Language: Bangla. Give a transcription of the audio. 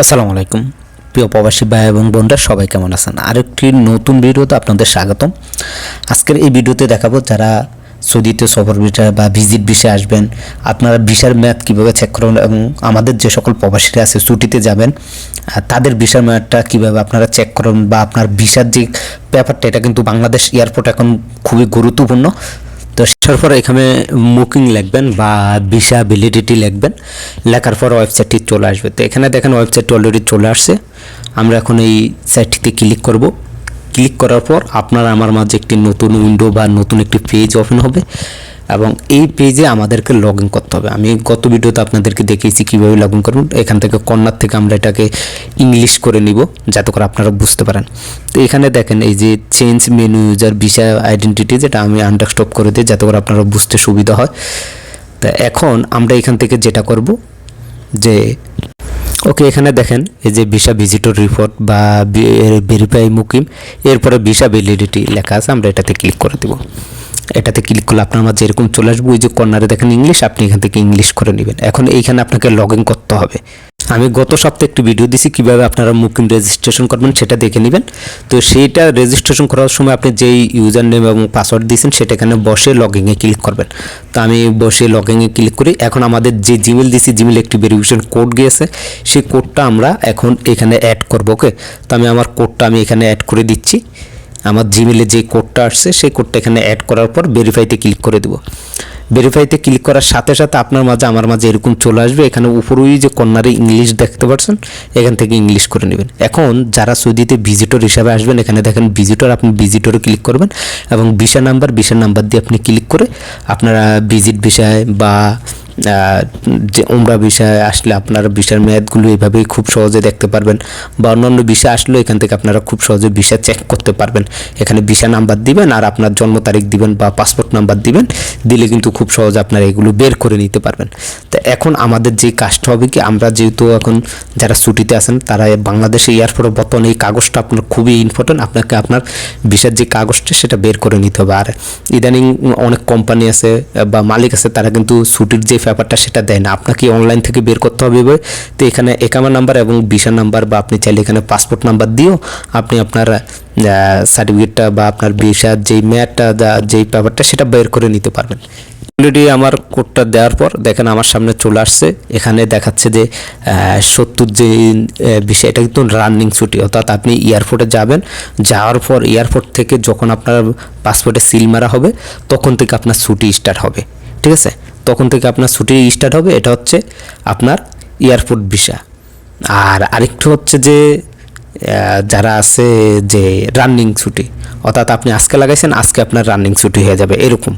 আসসালামু আলাইকুম। প্রিয় প্রবাসী ভাই এবং বোনরা, সবাই কেমন আছেন? আরেকটি নতুন ভিডিওতে আপনাদের স্বাগতম। আজকের এই ভিডিওতে দেখাবো যারা সৌদিতে সফর ভিসা বা ভিজিট বিষয়ে আসবেন, আপনারা ভিসার মেয়াদ কীভাবে চেক করবেন এবং আমাদের যে সকল প্রবাসীরা আছে ছুটিতে যাবেন তাদের ভিসার মেয়াদটা কীভাবে আপনারা চেক করবেন বা আপনার ভিসার যে ব্যাপারটা, এটা কিন্তু বাংলাদেশ এয়ারপোর্ট এখন খুবই গুরুত্বপূর্ণ। তো সেটার পর এখানে মুকিং লিখবেন বা ভিসা লিখবেন। লেখার পর ওয়েবসাইটটি চলে আসবে। তো এখানে দেখেন ওয়েবসাইটটি অলরেডি চলে আসছে। আমরা এখন এই সাইটটিতে ক্লিক করব। ক্লিক করার পর আপনার আমার মাঝে একটি নতুন উইন্ডো বা নতুন একটি পেজ ওপেন হবে। এবং এই পেজে আমাদেরকে লগ ইন করতে হবে। আমি গত ভিডিওতে আপনাদেরকে দেখিয়েছি কীভাবে লগ ইন করবেন। এখান থেকে কর্নার থেকে আমরা এটাকে ইংলিশ করে নিব, যাতে করে আপনারা বুঝতে পারেন। তো এখানে দেখেন, এই যে change menu user visa identity যেটা আমি আন্ডারস্টপ করে দিই, যাতে করে আপনারা বুঝতে সুবিধা হয়। তা এখন আমরা এখান থেকে যেটা করব, যে ওকে এখানে দেখেন, এই যে ভিসা ভিজিটর রিপোর্ট বা ভেরিফাই মুকিম, এরপরে ভিসা ভ্যালিডিটি লেখা আছে, আমরা এটাতে ক্লিক করে দেব। এটাতে ক্লিক করলে আপনার মাঝে এরকম চলে আসবে, ওই যে কর্নারে দেখেন ইংলিশ আপনি এখান থেকে ইংলিশ করে নেবেন। এখন এইখানে আপনাকে লগ করতে হবে। আমি গত সপ্তাহে একটি ভিডিও দিছি, কীভাবে আপনারা মুকিম রেজিস্ট্রেশন করবেন সেটা দেখে নেবেন। তো সেইটা রেজিস্ট্রেশন করার সময় আপনি যেই ইউজার নেম এবং পাসওয়ার্ড দিয়েছেন, সেটা এখানে বসে লগিংয়ে ক্লিক করবেন। তো আমি বসে লগিংয়ে ক্লিক করি। এখন আমাদের যে জিমেল দিছি জিমেল একটি ভেরিফিকেশন কোড গিয়েছে। সেই কোডটা আমরা এখন এখানে অ্যাড করব ওকে তো আমি আমার কোডটা আমি এখানে অ্যাড করে দিচ্ছি। আমার জিমেলে যে কোডটা আসছে, সেই কোডটা এখানে অ্যাড করার পর ভেরিফাইতে ক্লিক করে দেবো। ভেরিফাইতে ক্লিক করার সাথে সাথে আপনার মাঝে, আমার মাঝে এরকম চলে আসবে। এখানে উপরেই যে কর্নারে ইংলিশ দেখতে পাচ্ছেন, এখান থেকে ইংলিশ করে নেবেন। এখন যারা সৌদিতে ভিজিটর হিসাবে আসবেন, এখানে দেখেন ভিজিটর আপনি ভিজিটরে ক্লিক করবেন এবং ভিসা নাম্বার ভিসা নাম্বার দিয়ে আপনি ক্লিক করে আপনারা ভিজিট ভিসায় বা যে উমরা বিষয়ে আসলে আপনারা ভিসার মেয়াদগুলো এইভাবেই খুব সহজে দেখতে পারবেন বা অন্যান্য বিষয় আসলেও এখান থেকে আপনারা খুব সহজে ভিসা চেক করতে পারবেন। এখানে ভিসা নাম্বার দিবেন আর আপনার জন্ম তারিখ দিবেন বা পাসপোর্ট নাম্বার দিবেন, দিলে কিন্তু খুব সহজে আপনারা এগুলো বের করে নিতে পারবেন। তো এখন আমাদের যে কাজটা হবে কি, আমরা যেহেতু এখন যারা ছুটিতে আছেন, তারা বাংলাদেশে এয়ারপোর্টে বর্তমানে এই কাগজটা আপনার খুবই ইম্পর্টেন্ট আপনাকে আপনার ভিসার যে কাগজটা, সেটা বের করে নিতে হবে। আর ইদানিং অনেক কোম্পানি আছে বা মালিক আছে, তারা কিন্তু ছুটির যে ব্যাপারটা সেটা দেয় না। আপনাকে অনলাইন থেকে বের করতে হবে। তো এখানে একামা নাম্বার এবং ভিসা নাম্বার বা আপনি চাইলে এখানে পাসপোর্ট নাম্বার দিয়েও আপনি আপনার সার্টিফিকেটটা বা আপনার ভিসার যেই মেয়াদটা যা- যেই ব্যাপারটা সেটা বের করে নিতে পারবেন। অলরেডি আমার কোডটা দেওয়ার পর দেখেন আমার সামনে চলে আসছে। এখানে দেখাচ্ছে যে সত্তর যে বিষয় এটা কিন্তু রানিং ছুটি। অর্থাৎ আপনি এয়ারপোর্টে যাবেন। যাওয়ার পর এয়ারপোর্ট থেকে যখন আপনার পাসপোর্টে সিল মারা হবে, তখন থেকে আপনার ছুটি স্টার্ট হবে। ঠিক আছে? তখন থেকে আপনার ছুটি স্টার্ট হবে, এটা হচ্ছে আপনার এয়ারপোর্ট ভিসা। আর আরেকটু হচ্ছে যে যারা আছে যে রানিং ছুটি, অর্থাৎ আপনি আজকে লাগাইছেন, আজকে আপনার রানিং ছুটি হয়ে যাবে, এরকম।